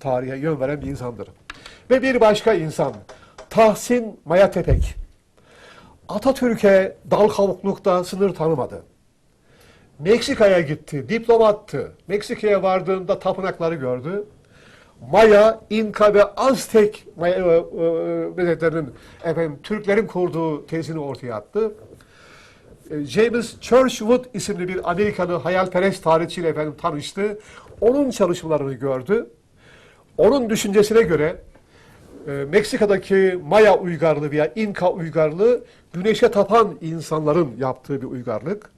tarihe yön veren bir insandır. Ve bir başka insan Tahsin Maya Tepek. Atatürk'e dal kavuklukta sınır tanımadı. Meksika'ya gitti, diplomattı. Meksika'ya vardığında tapınakları gördü. Maya, İnka ve Aztek Maya, e, e, medeniyetlerinin efendim Türklerin kurduğu tezini ortaya attı. E, James Churchwood isimli bir Amerikalı hayalperest tarihçiyle efendim tanıştı. Onun çalışmalarını gördü. Onun düşüncesine göre e, Meksika'daki Maya uygarlığı veya İnka uygarlığı güneşe tapan insanların yaptığı bir uygarlık.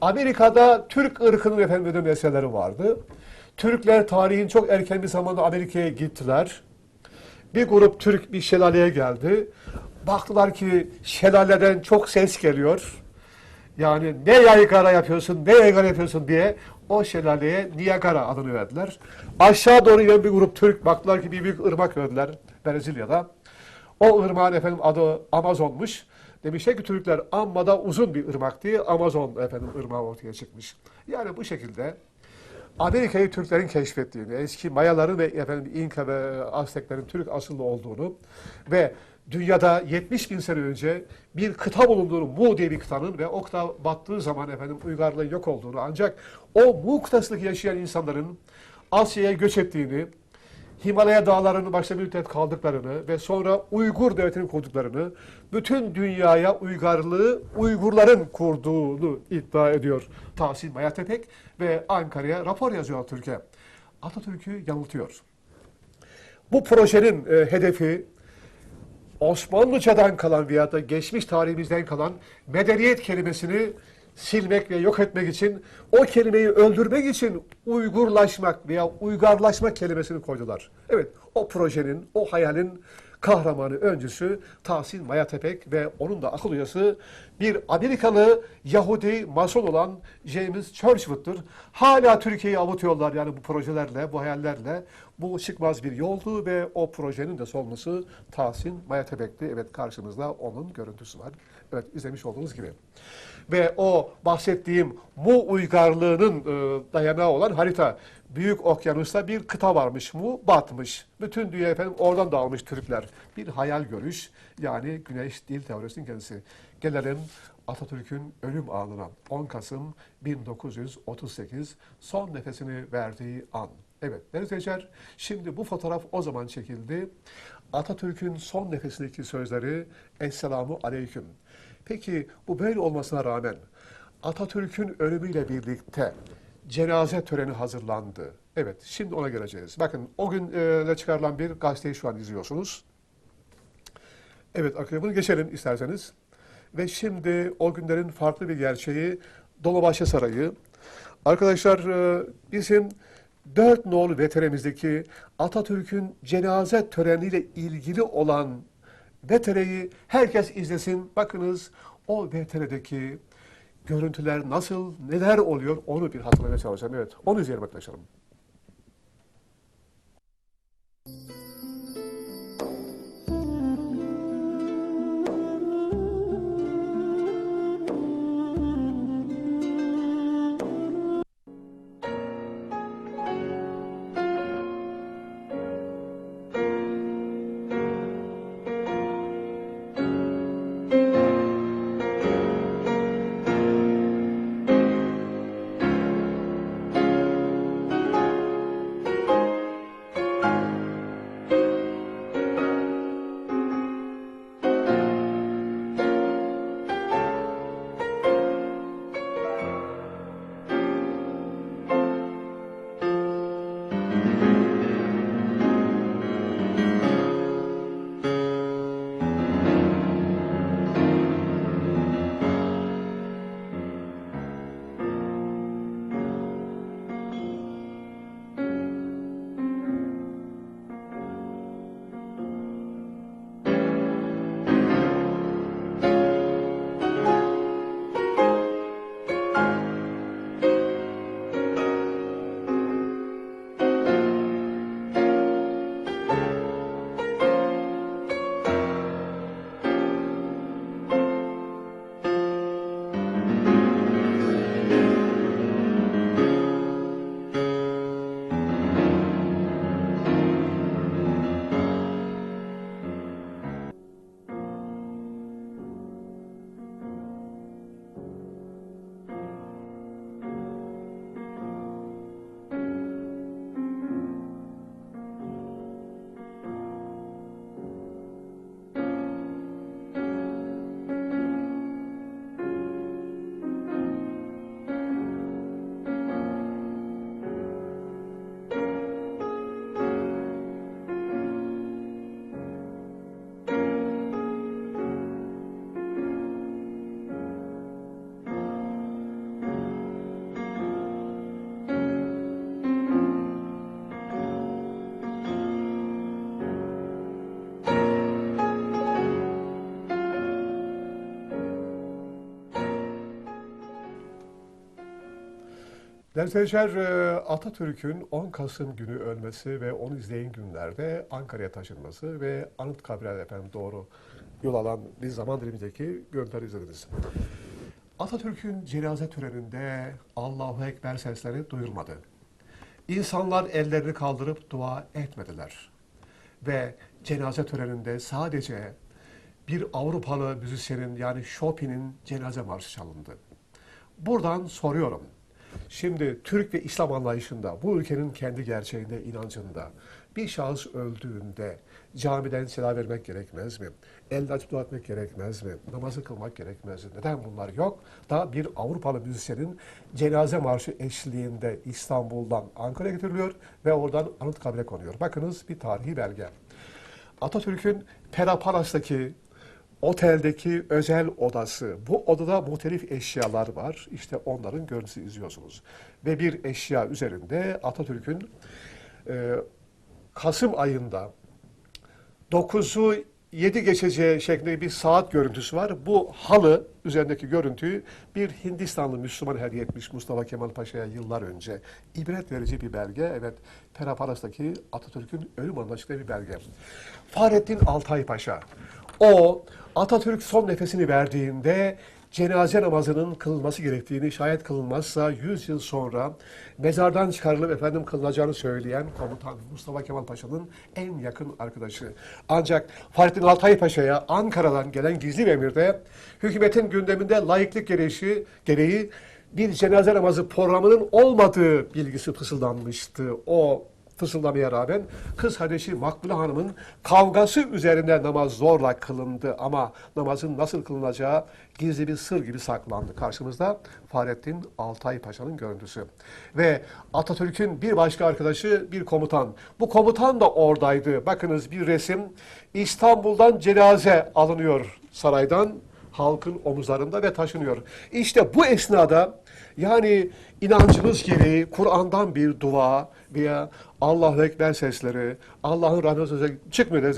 Amerika'da Türk ırkının efendim meseleleri vardı. Türkler tarihin çok erken bir zamanda Amerika'ya gittiler. Bir grup Türk bir şelaleye geldi. Baktılar ki şelaleden çok ses geliyor. Yani ne yaygara yapıyorsun, ne yaygara yapıyorsun diye o şelaleye Niagara adını verdiler. Aşağı doğru inen bir grup Türk baktılar ki bir büyük ırmak gördüler Brezilya'da. O ırmağın efendim adı Amazon'muş. Demişler ki Türkler amma da uzun bir ırmak diye Amazon efendim ırmağı ortaya çıkmış. Yani bu şekilde Amerika'yı Türklerin keşfettiğini, eski Mayaların ve efendim İnka ve Azteklerin Türk asıllı olduğunu ve dünyada 70 bin sene önce bir kıta bulunduğunu, Mu diye bir kıtanın ve o kıta battığı zaman efendim uygarlığın yok olduğunu ancak o Mu kıtasındaki yaşayan insanların Asya'ya göç ettiğini, Himalaya dağlarının başta bir müddet kaldıklarını ve sonra Uygur devletinin kurduklarını, bütün dünyaya uygarlığı Uygurların kurduğunu iddia ediyor Tahsin Mayatepek ve Ankara'ya rapor yazıyor Türkiye. Atatürk'ü yanıltıyor. Bu projenin e, hedefi Osmanlıcadan kalan veya da geçmiş tarihimizden kalan medeniyet kelimesini silmek ve yok etmek için o kelimeyi öldürmek için Uygurlaşmak veya uygarlaşmak kelimesini koydular. Evet o projenin, o hayalin kahramanı, öncüsü Tahsin Mayatepek ve onun da akıl üyesi bir Amerikalı Yahudi mason olan James Churchwood'dur. Hala Türkiye'yi avutuyorlar yani bu projelerle, bu hayallerle. Bu çıkmaz bir yoldu ve o projenin de solmusu Tahsin Mayatepek'ti. Evet karşımızda onun görüntüsü var. Evet izlemiş olduğunuz gibi. Ve o bahsettiğim Mu uygarlığının e, dayanağı olan harita. Büyük okyanusta bir kıta varmış Mu, batmış. Bütün dünya efendim oradan dağılmış Türkler. Bir hayal görüş yani güneş dil teorisinin kendisi. Gelelim Atatürk'ün ölüm anına. 10 Kasım 1938 son nefesini verdiği an. Evet değerli izleyiciler, şimdi bu fotoğraf o zaman çekildi. Atatürk'ün son nefesindeki sözleri Esselamu Aleyküm. Peki bu böyle olmasına rağmen Atatürk'ün ölümüyle birlikte cenaze töreni hazırlandı. Evet, şimdi ona geleceğiz. Bakın o gün e, çıkarılan bir gazeteyi şu an izliyorsunuz. Evet, akabını geçelim isterseniz. Ve şimdi o günlerin farklı bir gerçeği Dolmabahçe Sarayı. Arkadaşlar e, bizim dört nolu veteremizdeki Atatürk'ün cenaze töreniyle ilgili olan VTR'yi herkes izlesin. Bakınız o VTR'deki görüntüler nasıl, neler oluyor onu bir hatırlamaya çalışacağım. Evet, onu izleyelim arkadaşlarım. Değerli seyirciler, e, Atatürk'ün 10 Kasım günü ölmesi ve onu izleyen günlerde Ankara'ya taşınması ve Anıtkabir'e efendim doğru yol alan bir zaman dilimindeki görüntüleri izlediniz. Atatürk'ün cenaze töreninde Allahu Ekber sesleri duyulmadı. İnsanlar ellerini kaldırıp dua etmediler. Ve cenaze töreninde sadece bir Avrupalı müzisyenin yani Chopin'in cenaze marşı çalındı. Buradan soruyorum. Şimdi Türk ve İslam anlayışında, bu ülkenin kendi gerçeğinde, inancında bir şahıs öldüğünde camiden selam vermek gerekmez mi? El açıp dua etmek gerekmez mi? Namazı kılmak gerekmez mi? Neden bunlar yok? Da bir Avrupalı müzisyenin cenaze marşı eşliğinde İstanbul'dan Ankara'ya getiriliyor ve oradan Anıtkabir'e konuyor. Bakınız bir tarihi belge. Atatürk'ün Pera Palas'taki oteldeki özel odası. Bu odada muhtelif eşyalar var. İşte onların görüntüsü izliyorsunuz. Ve bir eşya üzerinde Atatürk'ün e, Kasım ayında 9'u 7 geçeceği şeklinde bir saat görüntüsü var. Bu halı üzerindeki görüntüyü bir Hindistanlı Müslüman hediye etmiş Mustafa Kemal Paşa'ya yıllar önce. İbret verici bir belge. Evet, Peraparas'taki Atatürk'ün ölüm anlaştığı bir belge. Fahrettin Altay Paşa. O Atatürk son nefesini verdiğinde cenaze namazının kılınması gerektiğini, şayet kılınmazsa 100 yıl sonra mezardan çıkarılıp efendim kılınacağını söyleyen komutan Mustafa Kemal Paşa'nın en yakın arkadaşı. Ancak Fahrettin Altay Paşa'ya Ankara'dan gelen gizli bir emirde hükümetin gündeminde laiklik gereği, gereği bir cenaze namazı programının olmadığı bilgisi fısıldanmıştı. O fısıldamaya rağmen kız kardeşi Makbule Hanım'ın kavgası üzerine namaz zorla kılındı ama namazın nasıl kılınacağı gizli bir sır gibi saklandı. Karşımızda Fahrettin Altay Paşa'nın görüntüsü. Ve Atatürk'ün bir başka arkadaşı bir komutan. Bu komutan da oradaydı. Bakınız bir resim İstanbul'dan cenaze alınıyor saraydan halkın omuzlarında ve taşınıyor. İşte bu esnada yani inancımız gereği Kur'an'dan bir dua veya Allahu Ekber sesleri, Allah'ın rahmet sözleri çıkmıyor.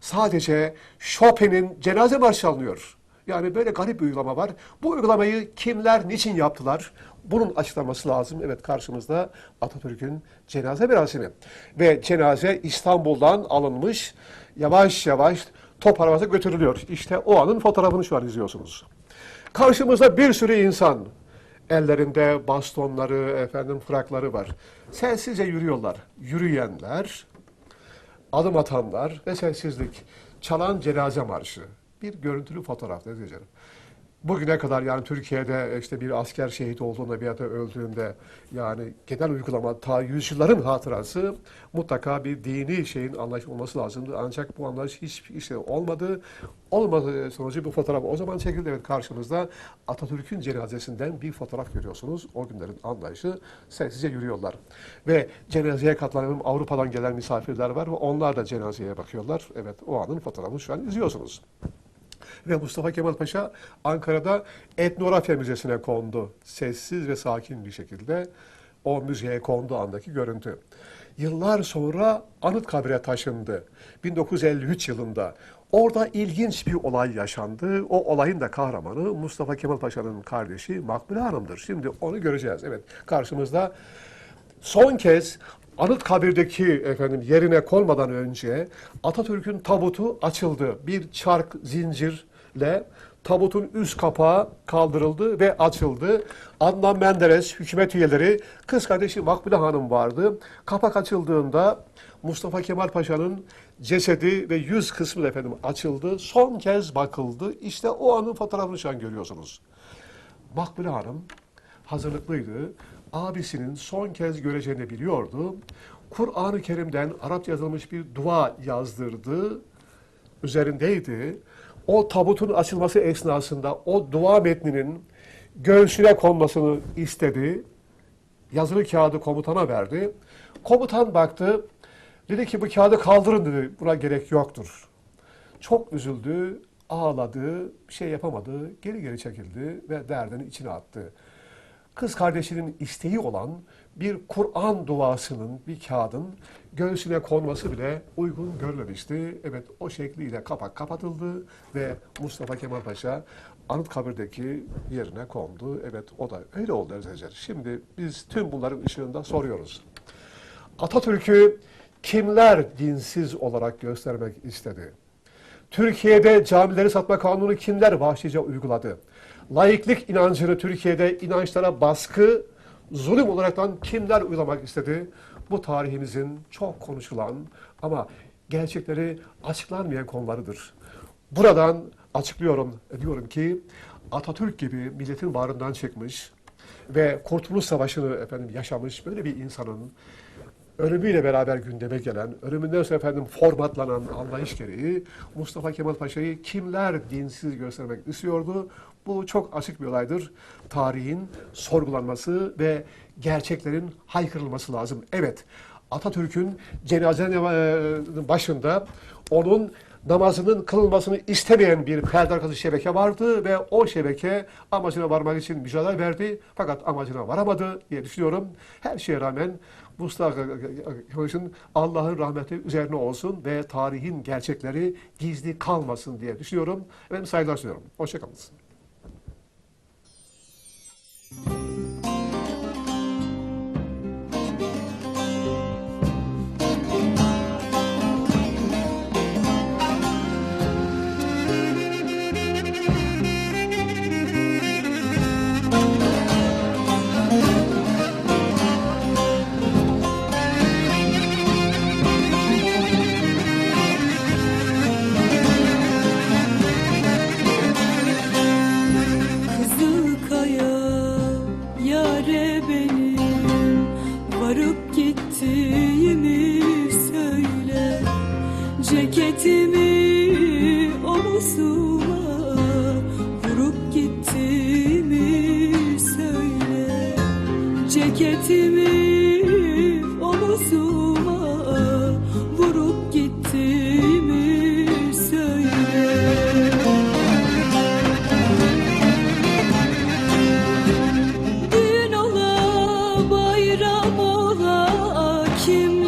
Sadece Chopin'in cenaze marşı çalınıyor. Yani böyle garip bir uygulama var. Bu uygulamayı kimler, niçin yaptılar? Bunun açıklaması lazım. Evet karşımızda Atatürk'ün cenaze merasimi. Ve cenaze İstanbul'dan alınmış yavaş yavaş top arabası götürülüyor. İşte o anın fotoğrafını şu an izliyorsunuz. Karşımızda bir sürü insan. Ellerinde bastonları, efendim frakları var. Sessizce yürüyorlar. Yürüyenler, adım atanlar ve sessizlik. Çalan cenaze marşı. Bir görüntülü fotoğraf ne diyeceğim. Bugüne kadar yani Türkiye'de işte bir asker şehit olduğunda veya da öldüğünde yani genel uygulama ta yüzyılların hatırası mutlaka bir dini şeyin anlayış olması lazımdı. Ancak bu anlayış hiç işte olmadı. Olmadı sonucu bu fotoğraf o zaman çekildi. Evet karşımızda Atatürk'ün cenazesinden bir fotoğraf görüyorsunuz. O günlerin anlayışı sessizce yürüyorlar. Ve cenazeye katılan Avrupa'dan gelen misafirler var ve onlar da cenazeye bakıyorlar. Evet o anın fotoğrafını şu an izliyorsunuz. Ve Mustafa Kemal Paşa Ankara'da Etnografya Müzesi'ne kondu. Sessiz ve sakin bir şekilde o müzeye kondu andaki görüntü. Yıllar sonra Anıtkabir'e taşındı. 1953 yılında. Orada ilginç bir olay yaşandı. O olayın da kahramanı Mustafa Kemal Paşa'nın kardeşi Makbule Hanım'dır. Şimdi onu göreceğiz. Evet karşımızda son kez Anıtkabir'deki efendim yerine konmadan önce Atatürk'ün tabutu açıldı. Bir çark zincirle tabutun üst kapağı kaldırıldı ve açıldı. Adnan Menderes, hükümet üyeleri, kız kardeşi Makbule Hanım vardı. Kapak açıldığında Mustafa Kemal Paşa'nın cesedi ve yüz kısmı efendim açıldı. Son kez bakıldı. İşte o anın fotoğrafını şu an görüyorsunuz. Makbule Hanım hazırlıklıydı. Abisinin son kez göreceğini biliyordu. Kur'an-ı Kerim'den Arapça yazılmış bir dua yazdırdı. Üzerindeydi. O tabutun açılması esnasında o dua metninin göğsüne konmasını istedi. Yazılı kağıdı komutana verdi. Komutan baktı. Dedi ki bu kağıdı kaldırın dedi. Buna gerek yoktur. Çok üzüldü, ağladı, bir şey yapamadı, geri geri çekildi ve derdini içine attı. Kız kardeşinin isteği olan bir Kur'an duasının, bir kağıdın göğsüne konması bile uygun görmemişti. Evet o şekliyle kapak kapatıldı ve Mustafa Kemal Paşa Anıtkabir'deki yerine kondu. Evet o da öyle oldu arkadaşlar. Şimdi biz tüm bunların ışığında soruyoruz. Atatürk'ü kimler dinsiz olarak göstermek istedi? Türkiye'de camileri satma kanunu kimler vahşice uyguladı? Laiklik inancını Türkiye'de inançlara baskı, zulüm olaraktan kimler uygulamak istedi? Bu tarihimizin çok konuşulan ama gerçekleri açıklanmayan konularıdır. Buradan açıklıyorum, diyorum ki Atatürk gibi milletin bağrından çıkmış ve Kurtuluş Savaşı'nı efendim yaşamış böyle bir insanın ölümüyle beraber gündeme gelen, ölümünden sonra efendim formatlanan anlayış gereği Mustafa Kemal Paşa'yı kimler dinsiz göstermek istiyordu? Bu çok açık bir olaydır. Tarihin sorgulanması ve gerçeklerin haykırılması lazım. Evet, Atatürk'ün cenazenin başında onun namazının kılınmasını istemeyen bir perde arkası şebeke vardı ve o şebeke amacına varmak için mücadele verdi fakat amacına varamadı diye düşünüyorum. Her şeye rağmen Mustafa Kemal'in Allah'ın rahmeti üzerine olsun ve tarihin gerçekleri gizli kalmasın diye düşünüyorum. Efendim saygılar sunuyorum. Hoşçakalınız. Música Ceketimi omuzuma Vurup gittiğimi söyle. Düğün ola, bayram ola, kimler